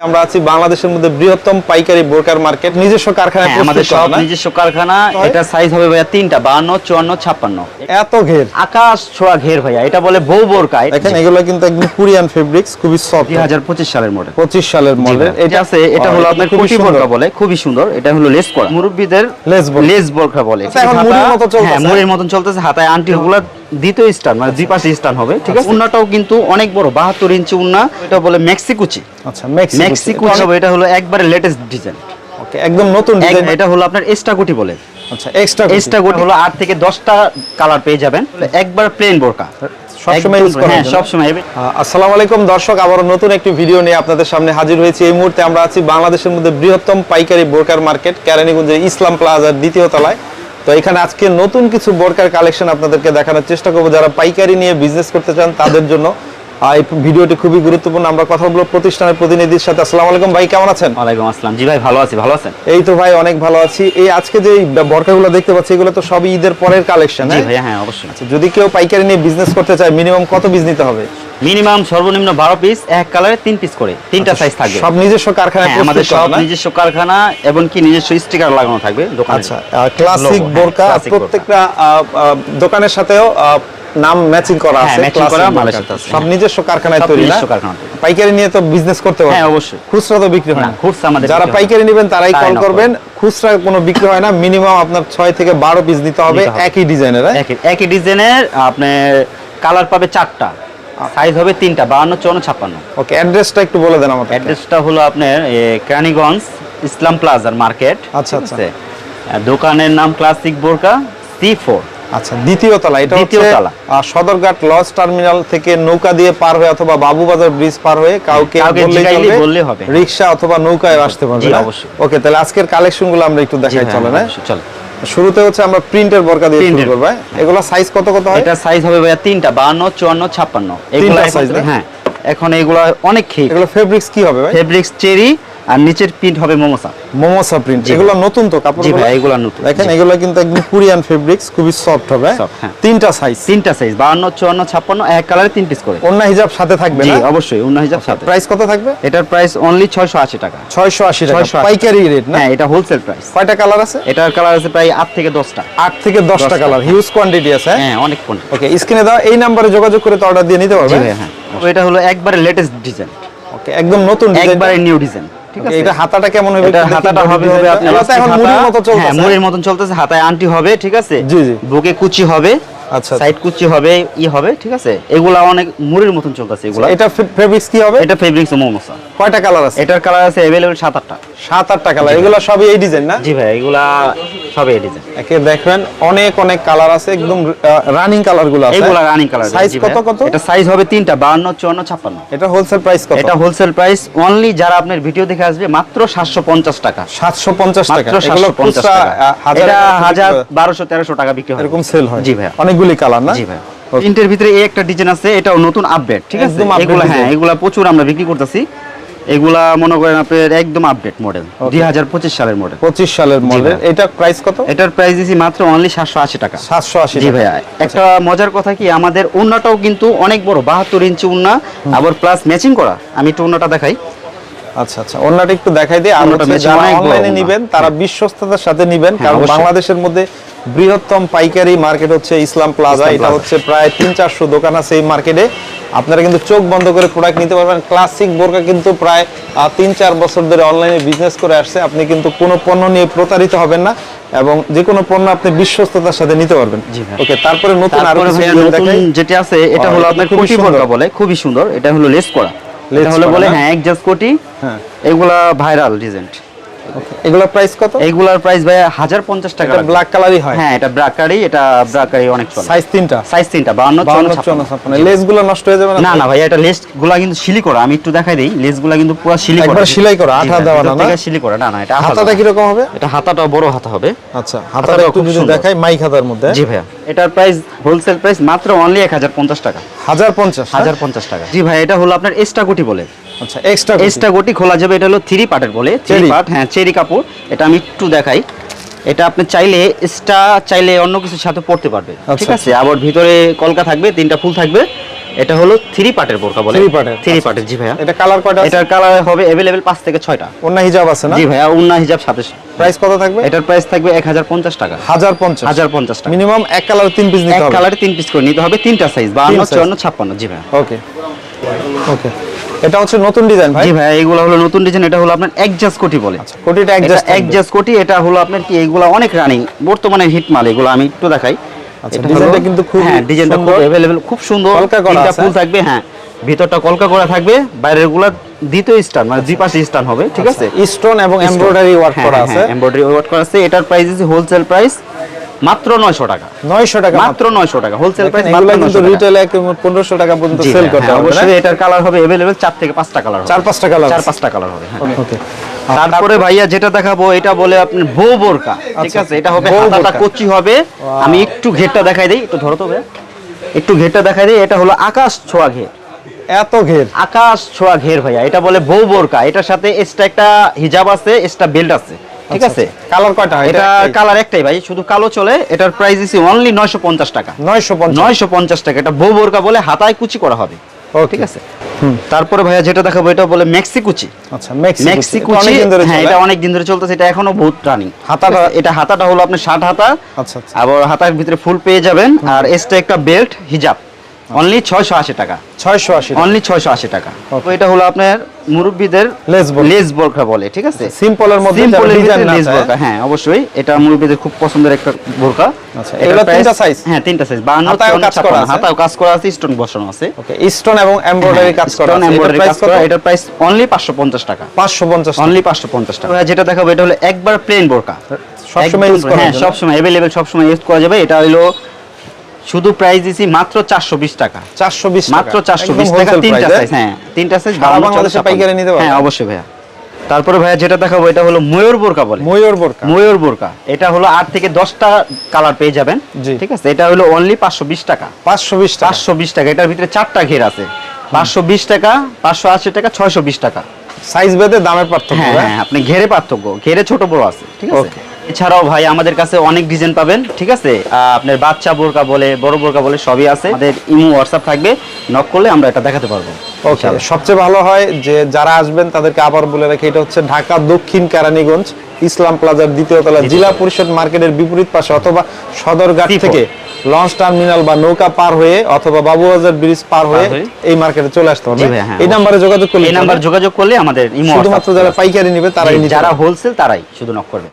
আমরা আছি বাংলাদেশের মধ্যে বৃহত্তম পাইকারি বোরকার মার্কেট নিজস্ব কারখানায় হ্যাঁ, আমাদের সব নিজস্ব কারখানা এটা সাইজ হবে ভাইয়া তিনটা বাহান্ন চুয়ান্ন ছাপ্পান্ন। এত ঘের। আকাশ ছোঁয়া ঘের ভাইয়া এটা বলে বউ বোরকা দেখেন এগুলো কিন্তু একদম কোরিয়ান ফেব্রিক্স খুবই সফট দুই হাজার পঁচিশ সালের মডেল পঁচিশ সালের মডেল এটা আছে এটা হলো আপনার কোটি। বোরকা বলে খুবই সুন্দর। এটা হলো লেস করা মুরব্বীদের লেস বোরকা। বলে। আচ্ছা, এখন মুড়ির মতো চলতেছে। হ্যাঁ মুড়ির মতন চলতেছে। হাতায় আন্টি গুলো দ্বিতীয় স্টান মানে দুই পাশে স্টান হবে ঠিক আছে? উন্নাটাও কিন্তু অনেক বড় বাহাত্তর ইঞ্চি উন্না এটা বলে মেক্সিকুচি। আচ্ছা মেক্সিকুচি। হবে এটা হলো একবারে লেটেস্ট ডিজাইন ওকে একদম নতুন ডিজাইন এটা হলো আপনার বলে। আচ্ছা এক্সট্রা এক্সট্রা গোটি হলো আট থেকে দশটা কালার পেয়ে যাবেন। একবার প্লেন বোরকা। সবসময় হ্যাঁ। সবসময় আসসালামু আলাইকুম দর্শক নতুন একটি ভিডিও নিয়ে আপনাদের সামনে হাজির হয়েছি। এই মুহূর্তে আমরা আছি বাংলাদেশের মধ্যে বৃহত্তম পাইকারি বোরকার মার্কেট কেরানীগঞ্জের ইসলাম প্লাজার দ্বিতীয় তলায়। তো এখানে আজকে নতুন কিছু বোরকার কালেকশন আপনাদেরকে দেখানোর চেষ্টা করব। যারা পাইকারি নিয়ে বিজনেস করতে চান তাদের জন্য এই ভিডিওটি খুবই গুরুত্বপূর্ণ। আমরা কথা বলব প্রতিষ্ঠানের প্রতিনিধির সাথে। আসসালামু আলাইকুম ভাই কেমন আছেন? ওয়ালাইকুম আসসালাম। জি ভাই ভালো আছি। ভালো আছেন? এই তো ভাই অনেক ভালো আছি। এই আজকে যে বরকাগুলো দেখতে পাচ্ছি এগুলো তো সবই ঈদের পরের কালেকশন জি ভাই হ্যাঁ অবশ্যই। যদি কেউ পাইকারি নিয়ে বিজনেস করতে চায় মিনিমাম কত পিস নিতে হবে? মিনিমাম সর্বনিম্ন বারো পিস এক কালারে তিন পিস করে। তিনটা সাইজ থাকবে। সব নিজস্ব কারখানায় হ্যাঁ, আমাদের সব নিজস্ব কারখানা এবং কি নিজস্ব স্টিকার লাগানো থাকবে দোকানে আচ্ছা ক্লাসিক হ্যাঁ, বোরকা প্রত্যেকটা দোকানের সাথেও নাম ম্যাচিং করা হ্যাঁ, আছে classic করা মালের সাথে আছে, সব হ্যাঁ। নিজস্ব কারখানায় তৈরি না? নিজস্ব কারখানা পাইকারি নিয়ে তো বিজনেস করতে পারবেন হ্যাঁ, অবশ্যই। খুচরা তো বিক্রি হয় না, খুচরা আমাদের যারা হয় পাইকারি নেবেন তারাই কল করবেন। খুচরা কোনো বিক্রি হয় না। মিনিমাম আপনার ছয় থেকে বারো পিস নিতে হবে একই ডিজাইনের একই একই ডিজাইনের আপনার কালার পাবে চারটা। সাইজ হবে তিনটা বাহান্ন চুয়ান্ন ছাপ্পান্ন। ওকে অ্যাড্রেসটা একটু বলে দেন আমাকে অ্যাড্রেসটা হলো আপনার কেরানীগঞ্জ ইসলাম প্লাজার মার্কেট আচ্ছা, আচ্ছা। দোকানের নাম ক্লাসিক বোরকা সি ফোর আচ্ছা দ্বিতীয় তলা এটা দ্বিতীয় তলা। সদরঘাট লজ টার্মিনাল থেকে নৌকা দিয়ে পার হয়ে অথবা বাবুবাজার ব্রিজ পার হয়ে কাউকে বললেই হবে। রিক্সা অথবা নৌকায় আসতে পারবে অবশ্যই। ওকে তাহলে আজকের কালেকশনগুলো আমরা একটু দেখাই চলে না চলো শুরুতে হচ্ছে আমরা প্রিন্টের বরকা দিয়ে শুরু করব হ্যাঁ? এগুলো সাইজ কত কত হয় এটা সাইজ হবে ভাইয়া তিনটা বাহান্ন চুয়ান্ন ছাপ্পান্ন এগুলো এখন- size না? হ্যাঁ এখন এগুলো অনেক খেয়ে এগুলো ফেব্রিক্স কি হবে ভাই ফেব্রিক্স চেরি আর নিচের প্রিন্ট হবে মোমোসা মোমোসা প্রিন্ট এগুলো নতুন তো কাপড় জি ভাই এগুলো নতুন। দেখেন জি। এগুলো কিন্তু একদম কোরিয়ান ফেব্রিক্স খুবই সফট হবে। হ্যাঁ? তিনটা সাইজ তিনটা সাইজ বাহান্ন চুয়ান্ন ছাপ্পান্ন এক কালারে তিন পিস করে। অন্য হিজাব সাথে থাকবে জি অবশ্যই অন্য হিসাব সাথে। প্রাইস কত থাকবে? এটার প্রাইস অনলি ছয়শো আশি টাকা। 680 টাকা। পাইকারি রেট না? হ্যাঁ এটা হোলসেল প্রাইস কয়টা কালার আছে? এটার কালার আছে প্রায় আট থেকে দশটা। আট থেকে দশটা দশটা। কালার হিউজ কোয়ান্টিটি আছে হ্যাঁ? হ্যাঁ অনেক কোয়ান্টিটি ওকে স্ক্রিনে দাও এই নাম্বারে যোগাযোগ করে তো অর্ডার দিয়ে নিতে জি পারবে। ভাই হ্যাঁ। এটা হলো একবারে লেটেস্ট ডিজাইন ওকে একদম নতুন ডিজাইন একবারে নিউ ডিজাইন ঠিক আছে? এটা হাতাটা কেমন হবে এটা হাতাটা হবে হবে আপনার এখন মুড়ির মতো হ্যাঁ চলতেছে মুড়ির মতন চলতেছে হাতায় আন্টি হবে ঠিক আছে? জি, জি। বুকে কুচি হবে। আচ্ছা সাইড কুচি হবে ই হবে ঠিক আছে এগুলা অনেক মুড়ির মতন চলতেছে এগুলা এটা ফেব্রিক্স কি হবে এটা ফেব্রিক্স মোমোসা কয়টা কালার আছে এটার কালার আছে अवेलेबल সাত আটটা সাত আটটা কালার এগুলো সবই এই ডিজাইন না জি ভাই এগুলা সব এই ডিজাইন একে দেখবেন অনেক অনেক কালার আছে একদম রানিং কালার গুলো আছে এগুলা রানিং কালার সাইজ কত কত এটা সাইজ হবে তিনটা বাহান্ন চুয়ান্ন ছাপ্পান্ন এটা হোলসেল প্রাইস কত এটা হোলসেল প্রাইস অনলি যারা আপনার ভিডিও দেখে আসবে মাত্র সাতশো পঞ্চাশ টাকা 750 টাকা মাত্র এগুলো সাতশো পঞ্চাশ খুচরা, টাকা আহ, হাজারে এটা টাকা হাজার বিক্রি হয়। বারোশো তেরোশো টাকা বিক্রি হয় এরকম সেল হয় জি ভাই অনেকগুলি কালার না? জি ভাই. প্রিন্টের ভিতরে এই একটা ডিজাইন আছে এটাও নতুন আপডেট ঠিক আছে? এগুলা হ্যাঁ। এগুলা প্রচুর আমরা বিক্রি করতেছি। এগুলা মনে করেন আপনার একদম আপডেট মডেল দুই হাজার পঁচিশ সালের মডেল 25 সালের মডেল ভাই। এটা প্রাইস কত? এটার প্রাইস দিছি মাত্র অনলি সাতশো আশি টাকা। 780 জি টাকা। ভাইয়া। একটা মজার কথা কি আমাদের উন্নাটাও কিন্তু অনেক বড় বাহাত্তর ইঞ্চি উন্না আবার প্লাস ম্যাচিং করা। আমি একটু উন্নাটা দেখাই। আচ্ছা আচ্ছা। অন্যটা একটু দেখাই দিই। যারা অনলাইনে নেবেন তারা বিশ্বস্ততার সাথে নেবেন হ্যাঁ, কারণ বাংলাদেশের মধ্যে বৃহত্তম পাইকারি মার্কেট হচ্ছে ইসলাম প্লাজা। এটা হচ্ছে প্রায় তিন চারশো দোকান আছে এই মার্কেটে। আপনারা কিন্তু চোখ বন্ধ করে প্রোডাক্ট নিতে পারবেন। ক্লাসিক বোরকা কিন্তু প্রায় তিন চার বছর ধরে অনলাইনে বিজনেস করে আসছে। আপনি কিন্তু কোনো পণ্য নিয়ে প্রতারিত হবেন না এবং যে কোনো পণ্য আপনি বিশ্বস্ততার সাথে নিতে পারবেন। ওকে তারপরে নতুন আরও। যেটা আছে এটা হলো আপনার কোটি। বোরকা বলে খুবই সুন্দর। এটা হলো লেস করা। লেস এটা হলো বলে হ্যাঁ এক জাস্ট কোটি। হ্যাঁ। এগুলা ভাইরাল ডিজাইন এগুলোর প্রাইস কত? এইগুলার প্রাইস ভাই হাজার পঞ্চাশ টাকা এটা ব্ল্যাক কালারই হয়। হ্যাঁ এটা ব্রাকারি এটা ব্রাকারি অনেক চলে। সাইজ তিনটা? সাইজ তিনটা বাউন্ন বাউন্ন চুয়ান্ন চুয়ান্ন ছাপ্পান্ন। ছাপ্পান্ন লেসগুলো নষ্ট হয়ে যাবে না না না ভাই এটা লেসগুলা কিন্তু সিলি করা আমি একটু দেখাই দেই। লেসগুলা কিন্তু পুরো সিলি করা একবার সেলাই করা, আঠা দেওয়া না, না? সিলি করা না না এটা হাতাটা দেওয়া। কীরকম হবে? এটা হাতাটা বড় হাতা হবে। আচ্ছা হাতাটা একটু যদি দেখাই মাইক হাতার মধ্যে। জি ভাইয়া। এটার প্রাইস হোলসেল প্রাইস মাত্র অনলি এক হাজার পঞ্চাশ টাকা। হাজার পঞ্চাশ হাজার পঞ্চাশ টাকা। জি ভাই এটা হলো আপনার কোটি বলে। আচ্ছা এক্সট্রা এক্সট্রা গোটি খোলা যাবে এটা হলো থ্রি পার্টের বলে। থ্রি পার্ট হ্যাঁ চেরি কাপড় এটা আমি একটু দেখাই। এটা আপনি চাইলে এক্সট্রা চাইলে অন্য কিছুর সাথে পড়তে পারবে। ঠিক আচ্ছা, আছে আবার ভিতরে কলকা থাকবে তিনটা ফুল থাকবে। এটা হলো থ্রি পার্টের বোরকা বলে। Part এর, থ্রি আচ্ছা, পার্টের জি ভাইয়া। এটা কালার কয়টা এটার কালার হবে অ্যাভেলেবেল পাঁচ থেকে ছয়টা। অন্য হিজাব আছে না? জি ভাইয়া উন্না হিজাব সাথে। প্রাইস কত থাকবে? এটার প্রাইস থাকবে এক হাজার পঞ্চাশ টাকা। হাজার পঞ্চাশ। হাজার পঞ্চাশ টাকা। মিনিমাম এক কালার তিন পিস নিতে এক কালারে তিন পিস করে নিতে হবে তিনটা সাইজ বাহান্ন size। চুয়ান্ন ছাপ্পান্ন জি ভাইয়া। ওকে ওকে এটা হচ্ছে নতুন ডিজাইন ভাই। জি ভাইয়া এগুলো হলো নতুন ডিজাইন এটা হলো আপনার একজাস্ট কোটি বলে। কোটিটা অ্যাডজাস্ট একজাস্ট কোটি এটা হলো আপনার কি এগুলো অনেক রানিং বর্তমানে হিট মাল এগুলো আমি একটু দেখাই। আচ্ছা, ডিজাইনটা কিন্তু খুব হ্যাঁ ডিজাইনটা খুব। অ্যাভেলেবেল খুব সুন্দর কলকা করা আছে। ফুল থাকবে হ্যাঁ। ভিতরটা কলকা করা থাকবে বাইরেরগুলা দ্বিতীয় স্টান মানে দুই পাশে স্টান হবে ঠিক আছে? স্টোন এবং এমব্রয়ডারি ওয়ার্ক করা আছে। এমব্রয়ডারি ওয়ার্ক করা আছে এটার প্রাইস আছে হোলসেল প্রাইস মাত্র 900 টাকা 900 টাকা মাত্র 900 টাকা হোলসেল প্রাইস এগুলো মাত্র কিন্তু 900 টাকা রিটেলে 1500 টাকা পর্যন্ত জি সেল হ্যাঁ, করতে হ্যাঁ, হবে অবশ্যই এটার কালার হবে अवेलेबल 4 থেকে 5টা কালার হবে চার পাঁচটা কালার চার পাঁচটা কালার হবে হ্যাঁ ওকে তারপরে ভাইয়া যেটা দেখাবো এটা বলে আপনি বউ বোরকা ঠিক আচ্ছা, আছে এটা হবে বউ হাতাটা বোরকা। কচি হবে আমি একটু ঘেরটা দেখাই দেই একটু ধরো তো ভাইয়া একটু ঘেরটা দেখাই দেই এটা হলো আকাশ ছোঁয়া ঘের এত ঘের আকাশ ছোঁয়া ঘের ভাইয়া এটা বলে বউ বোরকা এটার সাথে এক্সট্রা একটা হিজাব আছে এক্সট্রা বেল্ট আছে ঠিক আছে? কালার কয়টা হয়? এটা কালার একটাই ভাই শুধু কালো চলে এটার প্রাইস দিছি অনলি 950 টাকা। 950 950 টাকা এটা বউ বোরকা বলে হাতায় কুচি করা হবে. ঠিক আছে? তারপরে ভাইয়া যেটা দেখাবো এটা বলে মেক্সি কুচি। আচ্ছা মেক্সি মেক্সি এটা কুচি অনেকদিন ধরে হ্যাঁ এটা অনেক দিন ধরে চলতেছে এটা এখনও বহুত রানিং হাতাটা- এটা হাতাটা হলো আপনি ষাট হাতা আচ্ছা আচ্ছা। আবার হাতার ভিতরে ফুল পেয়ে যাবেন। আর এক্সট্রা একটা বেল্ট হিজাব অনলি ছয়শো আশি টাকা। 680 অনলি ছয়শো আশি টাকা। তো এটা হলো আপনার মুরব্বীদের লেস বলে ঠিক আছে? সিম্পলের মধ্যে সিম্পলের ভিতরে ডিজাইন লেস হ্যাঁ অবশ্যই। এটা মুরব্বীদের খুব পছন্দের একটা বোরকা আচ্ছা, এগুলো তিনটা size? হ্যাঁ তিনটা সাইজ বাহান্ন হাতায়ও চুয়ান্ন, কাজ করা আছে? হাতাও কাজ করা আছে স্টোন বসানো আছে। ওকে স্টোন এবং এমব্রয়ডারি কাজ করা আছে। প্রাইস কাজ করা এটার প্রাইস অনলি পাঁচশো পঞ্চাশ টাকা। 550 অনলি পাঁচশো পঞ্চাশ টাকা। যেটা দেখাবো এটা হলো একবার প্লেন বোরকা সবসময় ইউজ করা হ্যাঁ? সবসময় অ্যাভেলেবেল সবসময় ইউজ করা যাবে। এটা হলো শুধু প্রাইস দিছি মাত্র চারশো বিশ টাকা। 420 মাত্র টাকা। চারশো একদম বিশ টাকা তিনটা সাইজ হ্যাঁ? তিনটা সাইজ সারা বাংলাদেশে পাইকারি নিতে পারবে? হ্যাঁ অবশ্যই ভাইয়া। তারপরে ভাইয়া যেটা দেখাবো এটা হলো ময়ূর বোরকা বলে। ময়ূর বোরকা। ময়ূর বোরকা। এটা হলো আট থেকে দশটা কালার পেয়ে যাবেন। ঠিক আছে? এটা হলো অনলি পাঁচশো বিশ টাকা। 520 টাকা। পাঁচশো বিশ টাকা। এটার ভিতরে চারটা ঘের আছে। পাঁচশো বিশ টাকা পাঁচশো আশি টাকা ছয়শো বিশ টাকা। সাইজ ভেদে দামের পার্থক্য হ্যাঁ হ্যাঁ? হ্যাঁ আপনি ঘেরে পার্থক্য। ঘেরে ছোট বড় আছে ঠিক আছে. এছাড়াও ভাই আমাদের কাছে অনেক ডিজাইন পাবেন ঠিক আছে? আপনার বাচ্চা বোরকা বলে বড় বোরকা বলে সবই আছে। আমাদের ইমো হোয়াটসঅ্যাপ থাকবে নক করলে আমরা এটা দেখাতে পারব। ওকে সবচেয়ে ভালো হয় যে যারা আসবেন তাদেরকে আবার বলে রাখি এটা হচ্ছে ঢাকা দক্ষিণ কেরানীগঞ্জ ইসলাম প্লাজার দ্বিতীয় তলা জেলা পরিষদ মার্কেটের বিপরীত পাশে অথবা সদরঘাট। থেকে লঞ্চ টার্মিনাল বা নৌকা পার হয়ে অথবা বাবুবাজার ব্রিজ পার হয়ে। এই মার্কেটে চলে আসতে হবে হ্যাঁ, এই নাম্বারে যোগাযোগ করলে এই নাম্বার যোগাযোগ করলে আমাদের শুধুমাত্র যারা পাইকারি নিবে তারাই যারা হোলসেল তারাই শুধু নক করবে।